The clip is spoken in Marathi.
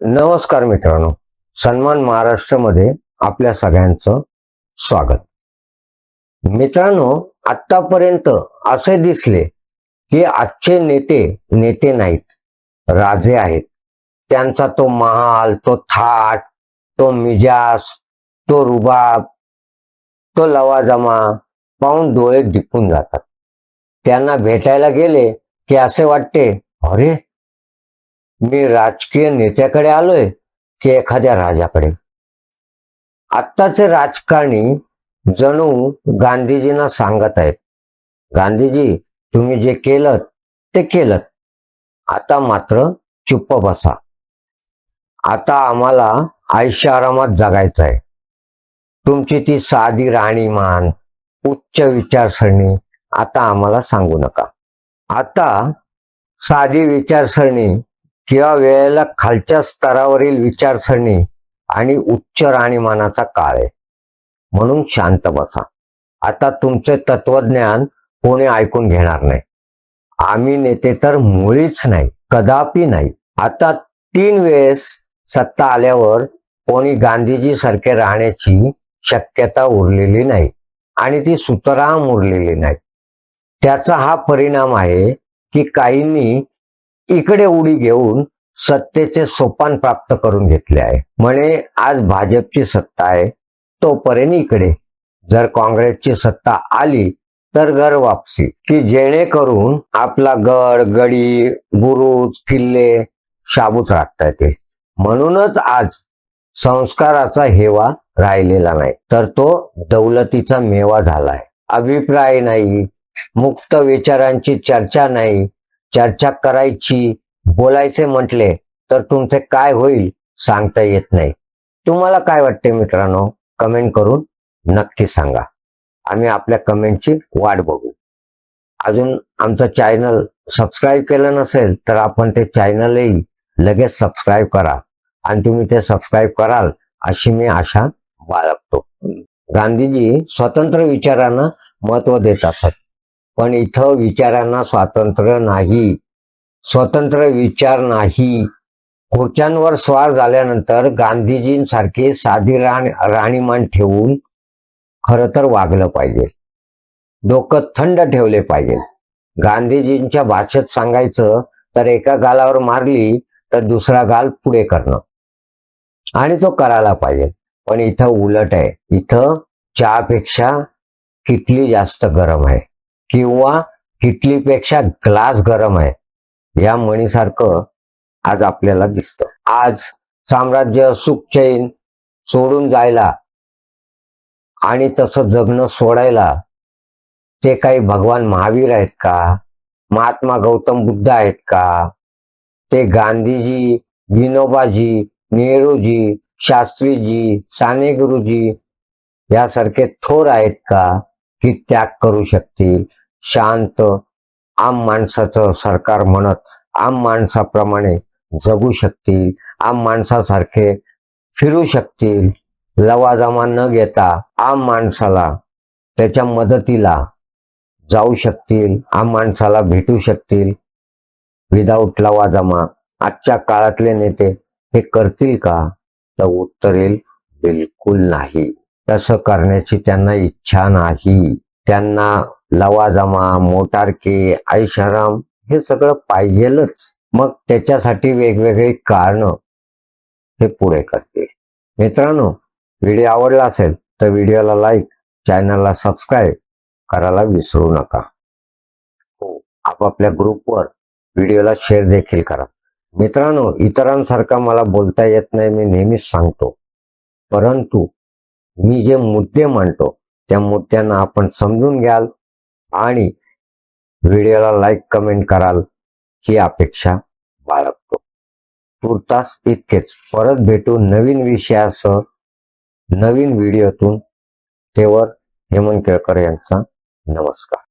नमस्कार मित्रांनो. सन्मान महाराष्ट्रामध्ये आपल्या सगळ्यांचं स्वागत. मित्रांनो आतापर्यंत असे दिसले की आजचे नेते नेते नाहीत राजे आहेत. त्यांचा तो महाल तो थाट तो मिजास तो रुबाब तो लवाजमा पाहून डोळे दिपून जातात. त्यांना भेटायला गेले की असे वाटते अरे मी राजकीय नेत्याकडे आलोय की एखाद्या राजाकडे. आत्ताचे राजकारणी जणू गांधीजींना सांगत आहेत. गांधीजी तुम्ही जे केलं ते केलं आता मात्र चुप्प बसा. आता आम्हाला आयुष्य आरामात जगायचं आहे. तुमची ती साधी राहणीमान उच्च विचारसरणी आता आम्हाला सांगू नका. आता साधी विचारसरणी किंवा वेळेला खालच्या स्तरावरील विचारसरणी आणि उच्च राहणीमानाचा काळ आहे. म्हणून शांत बसा. आता तुमचे तत्वज्ञान कोणी ऐकून घेणार नाही. आम्ही नेते तर मुळीच नाही कदापि नाही. आता तीन वेळेस सत्ता आल्यावर कोणी गांधीजी सारखे राहण्याची शक्यता उरलेली नाही आणि ती सुतराम उरलेली नाही. त्याचा हा परिणाम आहे की काहींनी इकडे उडी घेऊन सत्तेचे सोपान प्राप्त करून घेतले आहे. म्हणे आज भाजपची सत्ता आहे तोपर्यंत इकडे. जर काँग्रेसची सत्ता आली तर घर वापसी. की जेणेकरून आपला गड गडी बुरुज किल्ले शाबूत राखता येते. म्हणूनच आज संस्काराचा हेवा राहिलेला नाही. तर तो दौलतीचा मेवा झालाय. अभिप्राय नाही मुक्त विचारांची चर्चा नाही चर्चा करायची बोलायचे म्हटले तर तुमचे काय होईल सांगता येत नाही. तुम्हाला काय वाटते मित्रांनो? कमेंट करून नक्की सांगा. आम्ही आपल्या कमेंटची वाट बघू. अजून आमचं चॅनल सबस्क्राईब केलं नसेल तर आपण ते चॅनलही लगेच सबस्क्राईब करा. आणि तुम्ही ते सबस्क्राईब कराल अशी मी आशा बाळगतो. गांधीजी स्वतंत्र विचारांना महत्त्व देत असत. पण इथं विचारांना स्वातंत्र्य नाही. स्वतंत्र विचार नाही. खुर्च्यांवर स्वार झाल्यानंतर गांधीजींसारखे साधी राणी राणीमान ठेवून खरं तर वागलं पाहिजे. डोकं थंड ठेवले पाहिजे. गांधीजींच्या भाषेत सांगायचं तर एका गालावर मारली तर दुसरा गाल पुढे करणं. आणि तो करायला पाहिजे. पण इथं उलट आहे. इथं चहापेक्षा किटली जास्त गरम आहे. किंवा किटलीपेक्षा ग्लास गरम आहे या म्हणीसारखं आज आपल्याला दिसतं. आज साम्राज्य सुखचैन सोडून जायला आणि तसं जगणं सोडायला ते काही भगवान महावीर आहेत का? महात्मा गौतम बुद्ध आहेत का? ते गांधीजी विनोबाजी नेहरूजी शास्त्रीजी साने गुरुजी यासारखे थोर आहेत का? की त्याग करू शकतील? शांत आम माणसाचं सरकार म्हणत आम माणसाप्रमाणे जगू शकतील आम माणसासारखे फिरू शकतील. लवाजमा न घेता आम माणसाला त्याच्या मदतीला जाऊ शकतील आम माणसाला भेटू शकतील. विदाऊट लवाजमा आजच्या काळातले नेते हे करतील का? तर उत्तर येईल बिलकुल नाही. तसं करण्याची त्यांना इच्छा नाही. त्यांना लवाजमा मोटारके ऐशाराम हे सगळं पाहिजेलच. मग त्याच्यासाठी वेगवेगळी कारण हे पुढे करतील. मित्रांनो व्हिडिओ आवडला असेल तर व्हिडिओला लाईक चॅनलला सबस्क्राईब करायला विसरू नका. हो आपापल्या ग्रुपवर व्हिडिओला शेअर देखील करा. मित्रांनो इतरांसारखा मला बोलता येत नाही मी नेहमीच सांगतो. परंतु मी जे मुद्दे मांडतो त्या मुद्द्यांना आपण समजून घ्याल आणि व्हिडिओला लाईक कमेंट कराल ही अपेक्षा बाळगतो. तुर्तास इतकेच. परत भेटू नवीन विषयासह नवीन व्हिडिओतून. तेवर हेमंत केळकर यांचा नमस्कार.